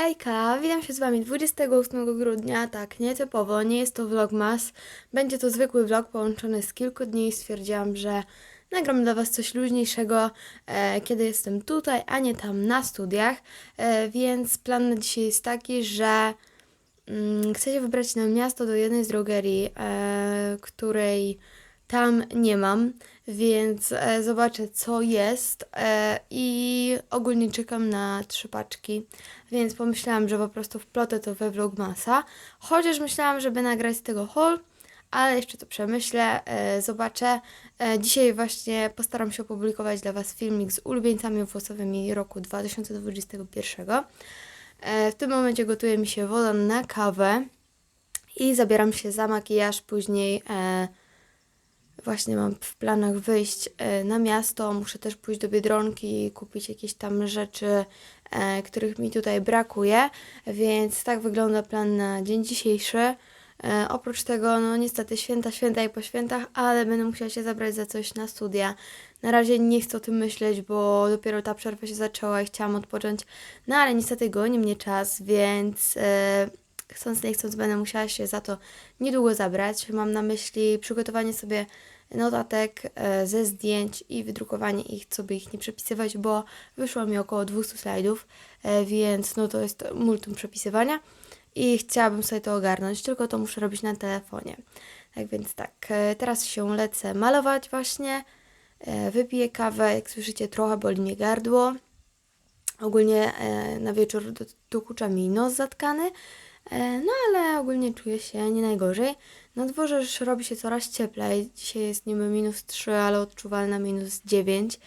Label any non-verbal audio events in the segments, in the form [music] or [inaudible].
Hejka, witam się z Wami 28 grudnia, tak, nietypowo, nie jest to vlogmas, będzie to zwykły vlog połączony z kilku dni, stwierdziłam, że nagram dla Was coś luźniejszego, e, kiedy jestem tutaj, a nie tam na studiach, e, więc plan na dzisiaj jest taki, że mm, chcę się wybrać na miasto do jednej z drogerii, e, której tam nie mam, więc e, zobaczę co jest e, i ogólnie czekam na trzy paczki, więc pomyślałam, że po prostu wplotę to we vlogmasa, chociaż myślałam, żeby nagrać z tego haul, ale jeszcze to przemyślę, e, zobaczę. E, dzisiaj właśnie postaram się opublikować dla Was filmik z ulubieńcami włosowymi roku 2021. E, w tym momencie gotuje mi się woda na kawę i zabieram się za makijaż, później e, Właśnie mam w planach wyjść e, na miasto. Muszę też pójść do Biedronki i kupić jakieś tam rzeczy, e, których mi tutaj brakuje. Więc tak wygląda plan na dzień dzisiejszy. E, oprócz tego, no niestety święta, święta i po świętach, ale będę musiała się zabrać za coś na studia. Na razie nie chcę o tym myśleć, bo dopiero ta przerwa się zaczęła i chciałam odpocząć. No ale niestety goni mnie czas, więc chcąc nie chcąc będę musiała się za to niedługo zabrać. Mam na myśli przygotowanie sobie notatek e, ze zdjęć i wydrukowanie ich, co by ich nie przepisywać, bo wyszło mi około 200 slajdów, e, więc no to jest multum przepisywania i chciałabym sobie to ogarnąć, tylko to muszę robić na telefonie. Tak więc tak, e, teraz się lecę malować właśnie, wypiję kawę, jak słyszycie trochę boli mnie gardło, Ogólnie na wieczór do- dokucza mi nos zatkany, no ale ogólnie czuję się nie najgorzej. Na dworze już robi się coraz cieplej. Dzisiaj jest niby minus 3, ale odczuwalna minus 9.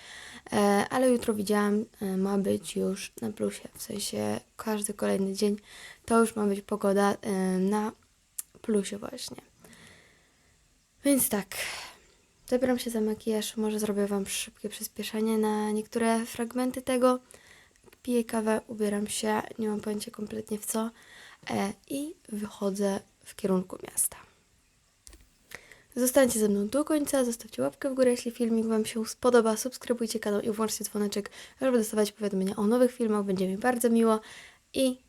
E, ale jutro widziałam, e, ma być już na plusie. W sensie każdy kolejny dzień to już ma być pogoda e, na plusie właśnie. Więc tak, zabieram się za makijaż. Może zrobię Wam szybkie przyspieszenie na niektóre fragmenty tego piję kawę, ubieram się, nie mam pojęcia kompletnie w co e, i wychodzę w kierunku miasta. Zostańcie ze mną do końca, zostawcie łapkę w górę, jeśli filmik Wam się spodoba, subskrybujcie kanał i włączcie dzwoneczek, żeby dostawać powiadomienia o nowych filmach, będzie mi bardzo miło i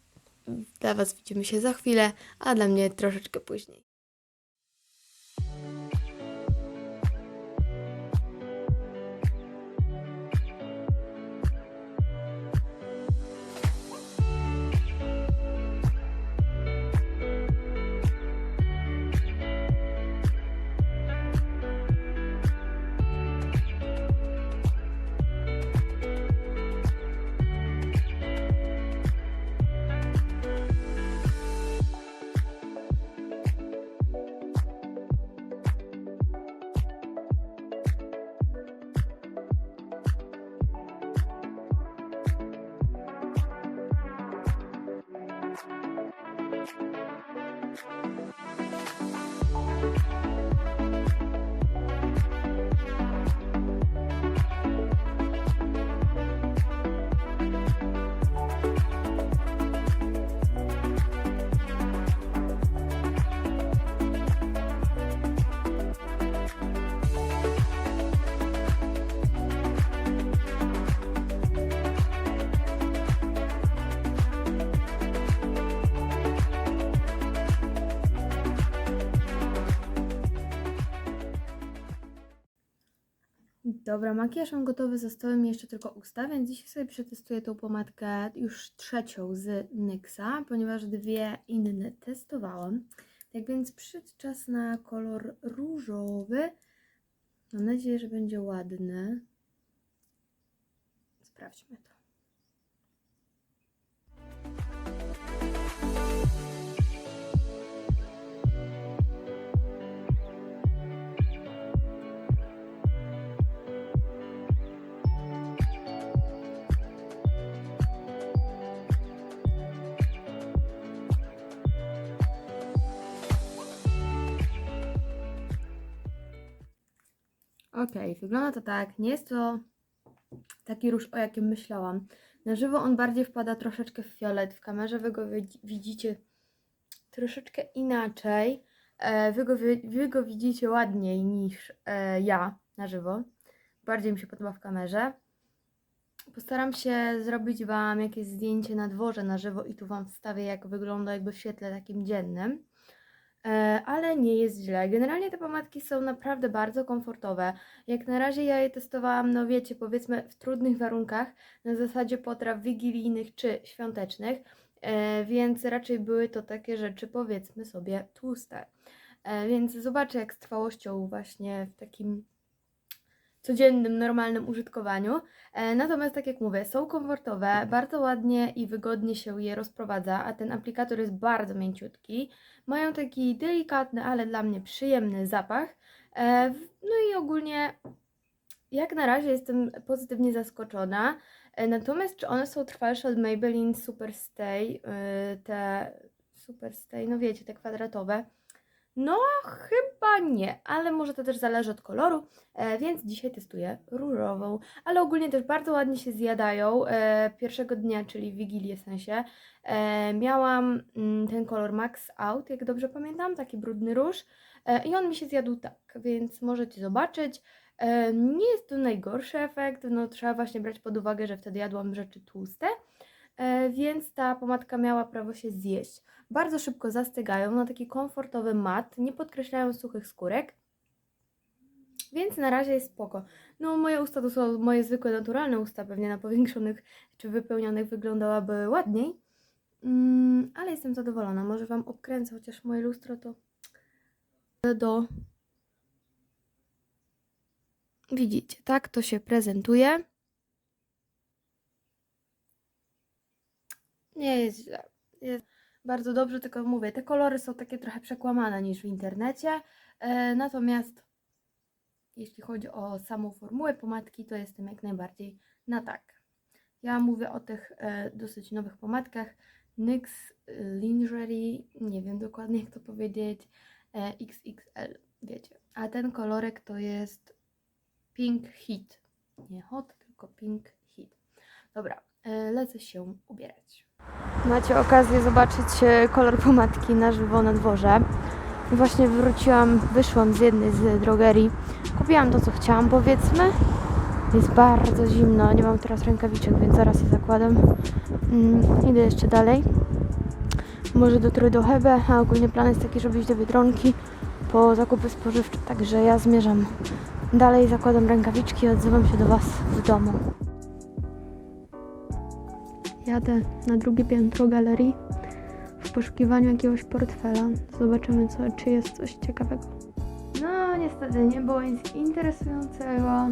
dla Was widzimy się za chwilę, a dla mnie troszeczkę później. Dobra, makijaż mam gotowy, zostały mi jeszcze tylko usta, więc dzisiaj sobie przetestuję tą pomadkę już trzecią z NYXa, ponieważ dwie inne testowałam. Tak więc przyszedł czas na kolor różowy. Mam nadzieję, że będzie ładny. Sprawdźmy to. Okej, wygląda to tak. Nie jest to taki róż, o jakim myślałam. Na żywo on bardziej wpada troszeczkę w fiolet. W kamerze wy go widzi- widzicie troszeczkę inaczej. E, Wy go, wy go widzicie ładniej niż e, ja na żywo. Bardziej mi się podoba w kamerze. Postaram się zrobić Wam jakieś zdjęcie na dworze na żywo i tu Wam wstawię, jak wygląda jakby w świetle takim dziennym. E, ale nie jest źle. Generalnie te pomadki są naprawdę bardzo komfortowe. Jak na razie ja je testowałam, no wiecie, powiedzmy w trudnych warunkach, na zasadzie potraw wigilijnych czy świątecznych, e, więc raczej były to takie rzeczy, powiedzmy sobie, tłuste. E, więc zobaczę, jak z trwałością właśnie w takim codziennym, normalnym użytkowaniu. E, Natomiast, tak jak mówię, są komfortowe, bardzo ładnie i wygodnie się je rozprowadza, a ten aplikator jest bardzo mięciutki. Mają taki delikatny, ale dla mnie przyjemny zapach. E, No i ogólnie, jak na razie jestem pozytywnie zaskoczona. E, Natomiast, czy one są trwalsze od Maybelline Superstay, te Superstay, no wiecie, te kwadratowe? No, chyba nie, ale może to też zależy od koloru, e, więc dzisiaj testuję różową. Ale ogólnie też bardzo ładnie się zjadają. E, pierwszego dnia, czyli Wigilię w sensie, e, miałam mm, ten kolor Max Out, jak dobrze pamiętam, taki brudny róż. E, I on mi się zjadł tak, więc możecie zobaczyć. E, nie jest to najgorszy efekt, no trzeba właśnie brać pod uwagę, że wtedy jadłam rzeczy tłuste. E, więc ta pomadka miała prawo się zjeść. Bardzo szybko zastygają na taki komfortowy mat, nie podkreślają suchych skórek. Więc na razie jest spoko. No moje usta to są moje zwykłe, naturalne usta, pewnie na powiększonych czy wypełnionych wyglądałaby ładniej. Mm, ale jestem zadowolona. Może Wam obkręcę, chociaż moje lustro to do... Widzicie, tak to się prezentuje. Nie jest źle. Jest bardzo dobrze, tylko mówię, te kolory są takie trochę przekłamane niż w internecie. E, natomiast jeśli chodzi o samą formułę pomadki, to jestem jak najbardziej na tak. Ja mówię o tych e, dosyć nowych pomadkach NYX Lingerie, nie wiem dokładnie jak to powiedzieć, e, XXL, wiecie. A ten kolorek to jest Pink Heat. Nie hot, tylko Pink Heat. Dobra, lecę się ubierać. Macie okazję zobaczyć e, kolor pomadki na żywo na dworze. Właśnie wróciłam, wyszłam z jednej z drogerii. Kupiłam to, co chciałam, powiedzmy. Jest bardzo zimno, nie mam teraz rękawiczek, więc zaraz je zakładam. Mm, idę jeszcze dalej. Może do Trójdochebe, a ogólnie plan jest taki, żeby iść do Biedronki po zakupy spożywcze. Także ja zmierzam dalej, zakładam rękawiczki i odzywam się do Was w domu. Jadę na drugie piętro galerii w poszukiwaniu jakiegoś portfela. Zobaczymy, co, czy jest coś ciekawego. No, niestety nie było nic interesującego,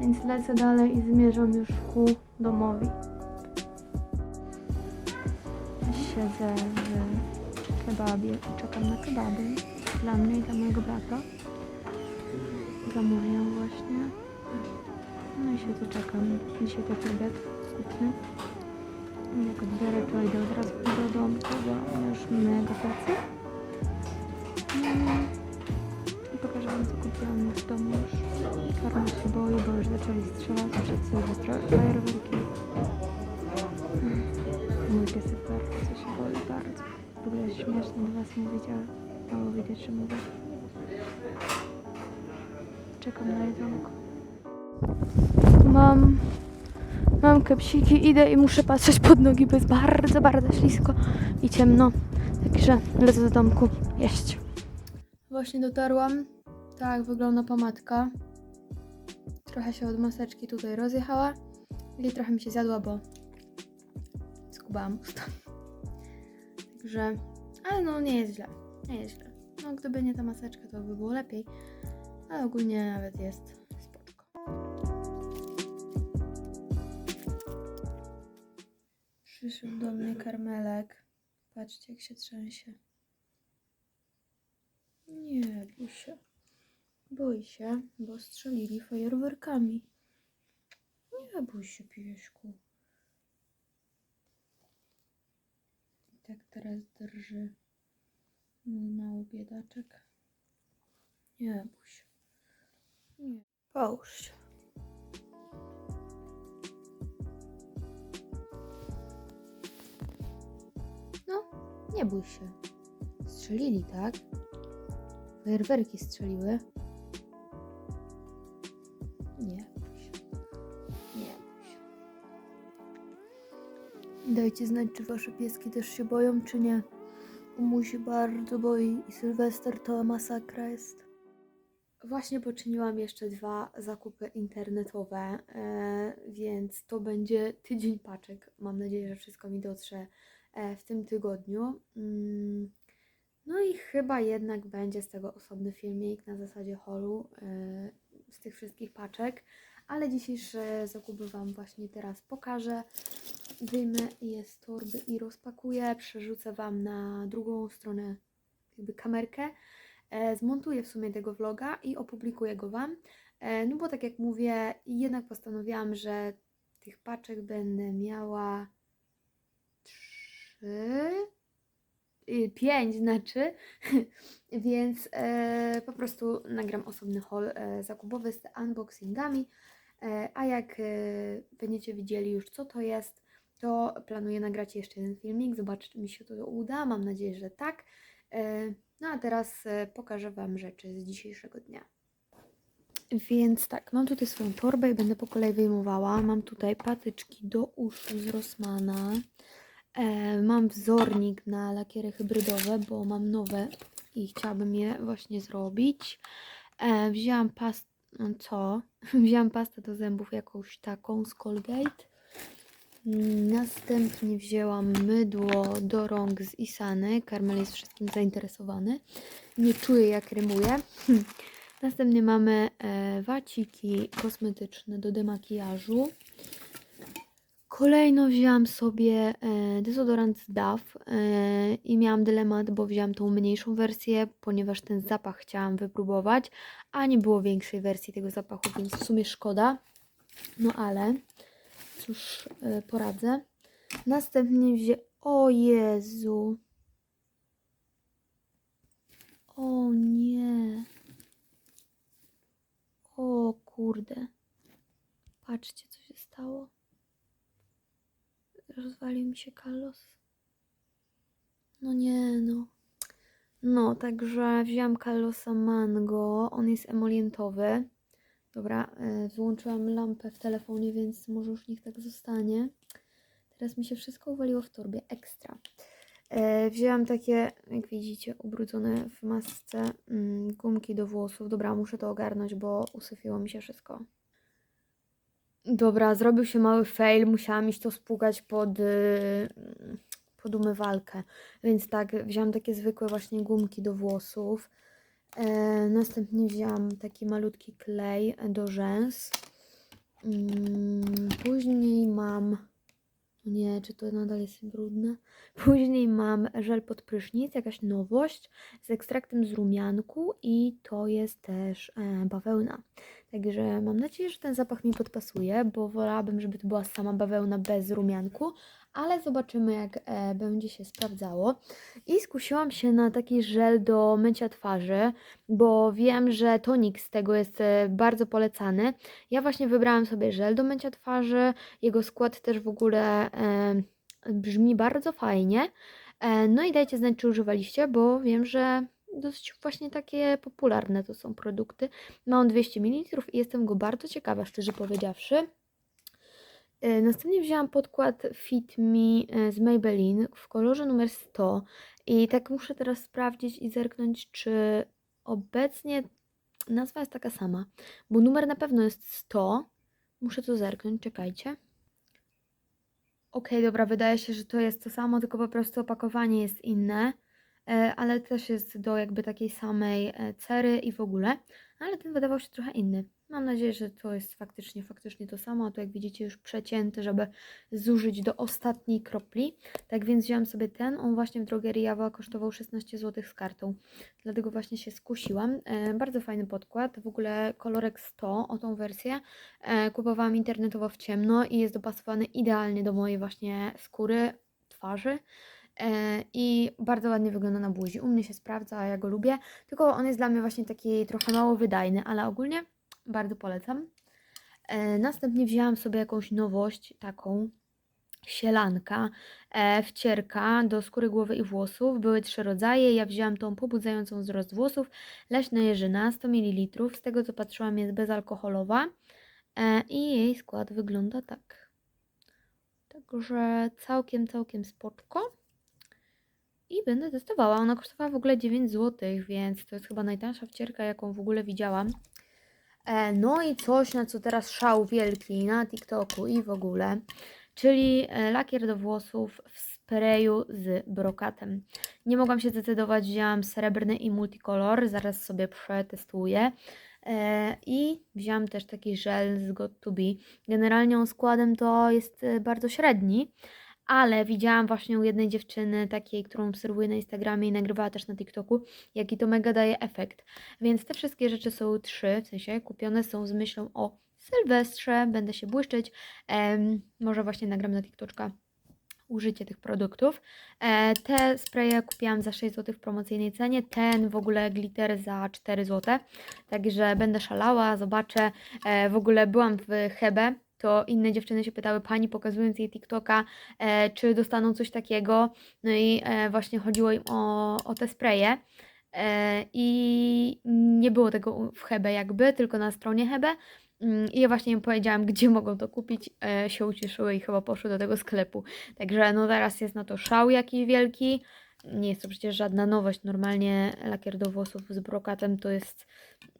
więc lecę dalej i zmierzam już ku domowi. Siedzę w kebabie i czekam na kebaby dla mnie i dla mojego brata. Zamówiłam właśnie. No i się tu czekam. Dzisiaj taki obiad kupny. Jak odbiorę, to idę od razu do domu, bo już mega pracy. Mm. I pokażę wam, co kupiłam w domu już. Karma się boi, bo już zaczęli strzelać przed Sylwestrem fajerwerki. Mm. Mój piesek bardzo się boi, bardzo. W ogóle jest śmieszne do was mówić, ale mało widać, że mówię. Czekam na jedzonko. Mam Mam kepsiki, idę i muszę patrzeć pod nogi, bo jest bardzo, bardzo ślisko i ciemno. Także lecę do domku jeść. Właśnie dotarłam. Tak wygląda pomadka. Trochę się od maseczki tutaj rozjechała i trochę mi się zjadła, bo skubałam usta. Także, ale no nie jest źle. Nie jest źle. No gdyby nie ta maseczka, to by było lepiej. Ale ogólnie nawet jest spoczko. Przyszedł do mnie karmelek. Patrzcie, jak się trzęsie. Nie, bój się. Bój się, bo strzelili fajerwerkami. Nie bój się, pieśku. I tak teraz drży mój mały biedaczek. Nie bój się. Nie. Połóż się. Nie bój się. Strzelili, tak? Fajerwerki strzeliły. Nie bój się. Nie bój się. Dajcie znać, czy wasze pieski też się boją, czy nie. Umu się bardzo boi i Sylwester to masakra jest. Właśnie poczyniłam jeszcze dwa zakupy internetowe, e, więc to będzie tydzień paczek. Mam nadzieję, że wszystko mi dotrze w tym tygodniu. Mm, No i chyba jednak będzie z tego osobny filmik na zasadzie holu, e, z tych wszystkich paczek. Ale dzisiejsze zakupy Wam właśnie teraz pokażę. Wyjmę je z torby i rozpakuję. Przerzucę Wam na drugą stronę jakby kamerkę. E, zmontuję w sumie tego vloga i opublikuję go Wam. E, no bo tak jak mówię, jednak postanowiłam, że tych paczek będę miała trzy, y, pięć znaczy, [laughs] więc e, po prostu nagram osobny haul e, zakupowy z unboxingami. E, a jak e, będziecie widzieli już co to jest, to planuję nagrać jeszcze jeden filmik. Zobaczę, czy mi się to uda. Mam nadzieję, że tak. E, No a teraz e, pokażę Wam rzeczy z dzisiejszego dnia. Więc tak, mam tutaj swoją torbę i będę po kolei wyjmowała. Mam tutaj patyczki do uszu z Rossmana. E, mam wzornik na lakiery hybrydowe, bo mam nowe i chciałabym je właśnie zrobić. E, wzięłam pastę, co? [laughs] wzięłam pastę do zębów jakąś taką z Colgate. Następnie wzięłam mydło do rąk z Isany. Karmel jest wszystkim zainteresowany. Nie czuję jak rymuję. [laughs] Następnie mamy e, waciki kosmetyczne do demakijażu. Kolejno wzięłam sobie e, dezodorant z DAF e, i miałam dylemat, bo wzięłam tą mniejszą wersję, ponieważ ten zapach chciałam wypróbować, a nie było większej wersji tego zapachu, więc w sumie szkoda. No ale cóż, e, poradzę. Następnie wzię... O Jezu! O nie! O kurde! Patrzcie, co się stało. Rozwalił mi się kalos. No nie, no. No, także wziąłam kalosa mango. On jest emolientowy. Dobra, e, wyłączyłam lampę w telefonie, więc może już niech tak zostanie. Teraz mi się wszystko uwaliło w torbie. Ekstra. E, wzięłam takie, jak widzicie, ubrudzone w masce mm, gumki do włosów. Dobra, muszę to ogarnąć, bo usyfiło mi się wszystko. Dobra, zrobił się mały fail, musiałam iść to spłukać pod, y, pod umywalkę. Więc tak, wziąłam takie zwykłe właśnie gumki do włosów. E, następnie wziąłam taki malutki klej do rzęs. Mm, później mam. Nie, czy to nadal jest brudne? [laughs] Później mam żel pod prysznic, jakaś nowość z ekstraktem z rumianku i to jest też e, bawełna. Także mam nadzieję, że ten zapach mi podpasuje, bo wolałabym, żeby to była sama bawełna bez rumianku, ale zobaczymy, jak e, będzie się sprawdzało. I skusiłam się na taki żel do mycia twarzy, bo wiem, że tonik z tego jest e, bardzo polecany. Ja właśnie wybrałam sobie żel do mycia twarzy. Jego skład też w ogóle e, brzmi bardzo fajnie. E, no i dajcie znać, czy używaliście, bo wiem, że dosyć właśnie takie popularne to są produkty. Ma on 200 ml i jestem go bardzo ciekawa, szczerze powiedziawszy. E, Następnie wzięłam podkład Fit Me e, z Maybelline w kolorze numer 100 i tak muszę teraz sprawdzić i zerknąć, czy obecnie nazwa jest taka sama, bo numer na pewno jest 100. Muszę to zerknąć, czekajcie. Okej, dobra, wydaje się, że to jest to samo, tylko po prostu opakowanie jest inne, ale też jest do jakby takiej samej e, cery i w ogóle, ale ten wydawał się trochę inny. Mam nadzieję, że to jest faktycznie, faktycznie to samo, a tu jak widzicie już przecięty, żeby zużyć do ostatniej kropli. Tak więc wziąłam sobie ten, on właśnie w drogerii Jawa kosztował 16 zł z kartą, dlatego właśnie się skusiłam. E, bardzo fajny podkład, w ogóle kolorek 100, o tą wersję. E, kupowałam internetowo w ciemno i jest dopasowany idealnie do mojej właśnie skóry, twarzy. E, I bardzo ładnie wygląda na buzi. U mnie się sprawdza, ja go lubię. Tylko on jest dla mnie właśnie taki trochę mało wydajny, ale ogólnie bardzo polecam. E, Następnie wzięłam sobie jakąś nowość, taką sielanka, e, wcierka do skóry głowy i włosów. Były trzy rodzaje. Ja wzięłam tą pobudzającą wzrost włosów, leśna jeżyna, 100 ml. Z tego co patrzyłam jest bezalkoholowa i jej skład wygląda tak. Także całkiem, całkiem spoczko. I będę testowała. Ona kosztowała w ogóle 9 zł, więc to jest chyba najtańsza wcierka, jaką w ogóle widziałam. E, no i coś, na co teraz szał wielki na TikToku i w ogóle, czyli e, lakier do włosów w sprayu z brokatem. Nie mogłam się zdecydować, wzięłam srebrny i multicolor, zaraz sobie przetestuję. E, I wzięłam też taki żel z Got to Be. Generalnie on składem to jest bardzo średni, ale widziałam właśnie u jednej dziewczyny, takiej, którą obserwuję na Instagramie i nagrywała też na TikToku, jaki to mega daje efekt. Więc te wszystkie rzeczy są trzy, w sensie kupione są z myślą o Sylwestrze, będę się błyszczeć. Em, może właśnie nagram na TikToczka użycie tych produktów. E, te spraye kupiłam za 6 zł w promocyjnej cenie, ten w ogóle glitter za 4 zł. Także będę szalała, zobaczę. E, w ogóle byłam w Hebe, to inne dziewczyny się pytały pani, pokazując jej TikToka, e, czy dostaną coś takiego. No i e, właśnie chodziło im o, o te spraye. E, I nie było tego w Hebe jakby, tylko na stronie Hebe. Mm, I ja właśnie im powiedziałam, gdzie mogą to kupić. E, się ucieszyły i chyba poszły do tego sklepu. Także no teraz jest na to szał jakiś wielki. Nie jest to przecież żadna nowość. Normalnie lakier do włosów z brokatem to jest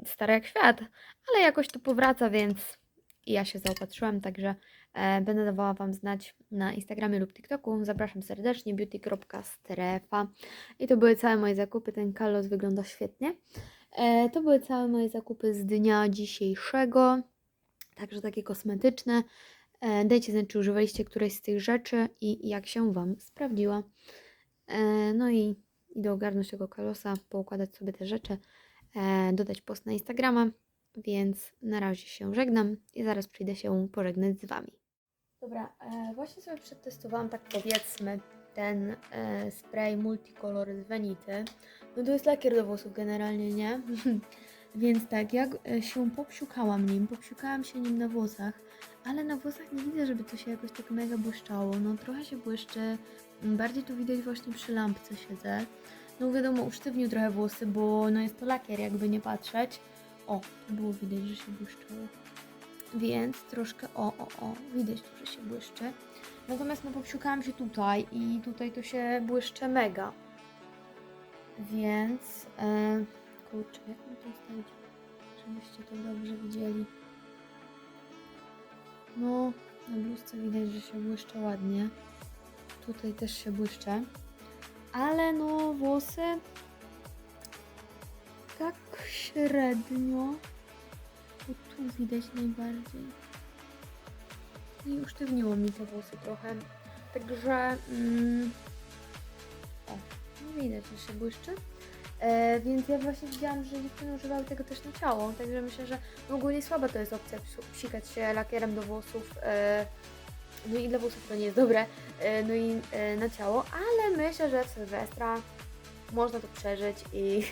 stary jak świat, ale jakoś to powraca, więc ja się zaopatrzyłam, także e, będę dawała Wam znać na Instagramie lub TikToku. Zapraszam serdecznie, beauty.strefa. I to były całe moje zakupy. Ten kalos wygląda świetnie. E, to były całe moje zakupy z dnia dzisiejszego. Także takie kosmetyczne. E, dajcie znać, czy używaliście którejś z tych rzeczy i jak się Wam sprawdziła. E, no i idę ogarnąć tego kalosa, poukładać sobie te rzeczy, e, dodać post na Instagrama, więc na razie się żegnam i zaraz przyjdę się pożegnać z Wami. Dobra, e, właśnie sobie przetestowałam tak powiedzmy ten e, spray multicolor z Venity. No to jest lakier do włosów generalnie, nie? [laughs] Więc tak, jak e, się popsiukałam nim, popsiukałam się nim na włosach, ale na włosach nie widzę, żeby to się jakoś tak mega błyszczało. No trochę się błyszczy, m, bardziej tu widać właśnie przy lampce siedzę. No wiadomo, usztywnił trochę włosy, bo no jest to lakier, jakby nie patrzeć. O, tu było widać, że się błyszczało. Więc troszkę, o, o, o, widać że się błyszczy. Natomiast no popsiukałam się tutaj i tutaj to się błyszcze mega. Więc, e, kurczę, jak mi to ustawić, żebyście to dobrze widzieli. No, na bluzce widać, że się błyszcze ładnie. Tutaj też się błyszcze. Ale no, włosy tak średnio. Bo tu widać najbardziej. I usztywniło mi te włosy trochę. Także. Mm, o, no widać, że się błyszczy. E, więc ja właśnie widziałam, że dziewczyny używały tego też na ciało. Także myślę, że w ogóle słaba to jest opcja psikać się lakierem do włosów. E, no i dla włosów to nie jest dobre. E, no i e, na ciało, ale myślę, że w Sylwestra można to przeżyć i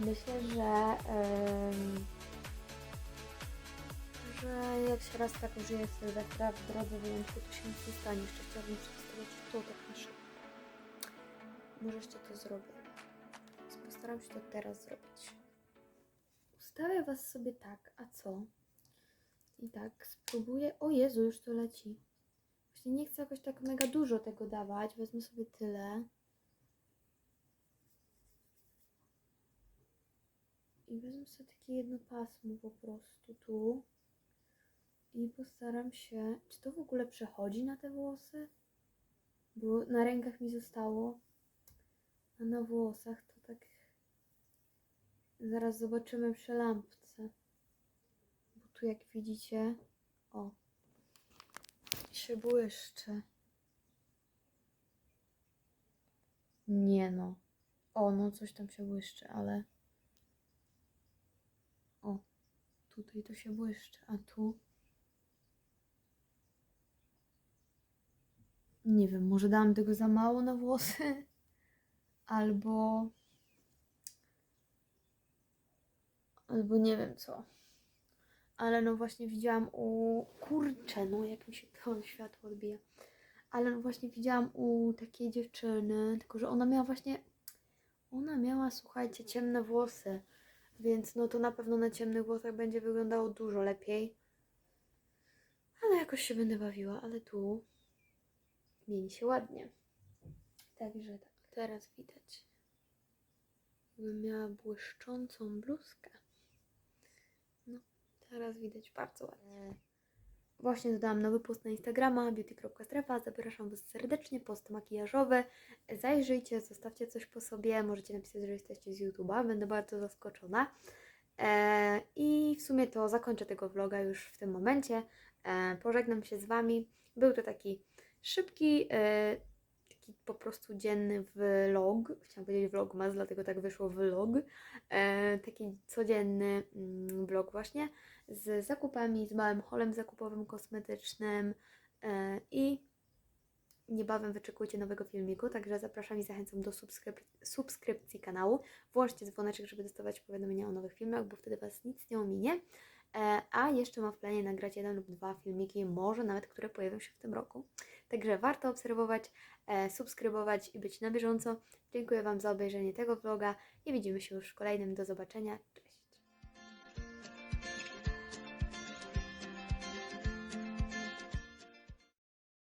myślę, że. że jak się raz tak użyje Sylwestra w drodze wyjątku, to się nic nie stanie. Jeszcze chciałabym przetestować to tak na szybko. Może jeszcze to zrobię. Więc postaram się to teraz zrobić. Ustawię Was sobie tak, a co? I tak spróbuję. O Jezu, już to leci. Właśnie nie chcę jakoś tak mega dużo tego dawać. Wezmę sobie tyle. I wezmę sobie takie jedno pasmo po prostu tu. I postaram się. Czy to w ogóle przechodzi na te włosy? Bo na rękach mi zostało. A na włosach to tak. Zaraz zobaczymy przy lampce. Bo tu jak widzicie. O. Się błyszczy. Nie no. O, no coś tam się błyszczy, ale. O. Tutaj to się błyszczy, a tu. Nie wiem, może dałam tego za mało na włosy? [laughs] Albo. Albo nie wiem co. Ale no właśnie widziałam u. Kurczę, no jak mi się [laughs] to światło odbija. Ale no właśnie widziałam u takiej dziewczyny, tylko że ona miała właśnie. Ona miała, słuchajcie, ciemne włosy. Więc no to na pewno na ciemnych włosach będzie wyglądało dużo lepiej. Ale jak jakoś się będę bawiła, ale tu mieni się ładnie. Także tak, teraz widać. Jakbym miała błyszczącą bluzkę. No, teraz widać bardzo ładnie. Właśnie dodałam nowy post na Instagrama beauty.strefa. Zapraszam Was serdecznie, post makijażowy. Zajrzyjcie, zostawcie coś po sobie. Możecie napisać, że jesteście z YouTube'a. Będę bardzo zaskoczona. E, I w sumie to zakończę tego vloga już w tym momencie. E, pożegnam się z Wami. Był to taki szybki, e, taki po prostu dzienny vlog. Chciałam powiedzieć vlogmas, dlatego tak wyszło vlog. E, taki codzienny mm, vlog właśnie z zakupami, z małym holem zakupowym kosmetycznym e, i niebawem wyczekujcie nowego filmiku, także zapraszam i zachęcam do subskryp- subskrypcji kanału. Włączcie dzwoneczek, żeby dostawać powiadomienia o nowych filmach, bo wtedy Was nic nie ominie. E, a jeszcze mam w planie nagrać jeden lub dwa filmiki, może nawet, które pojawią się w tym roku. Także warto obserwować, e, subskrybować i być na bieżąco. Dziękuję Wam za obejrzenie tego vloga i widzimy się już w kolejnym. Do zobaczenia.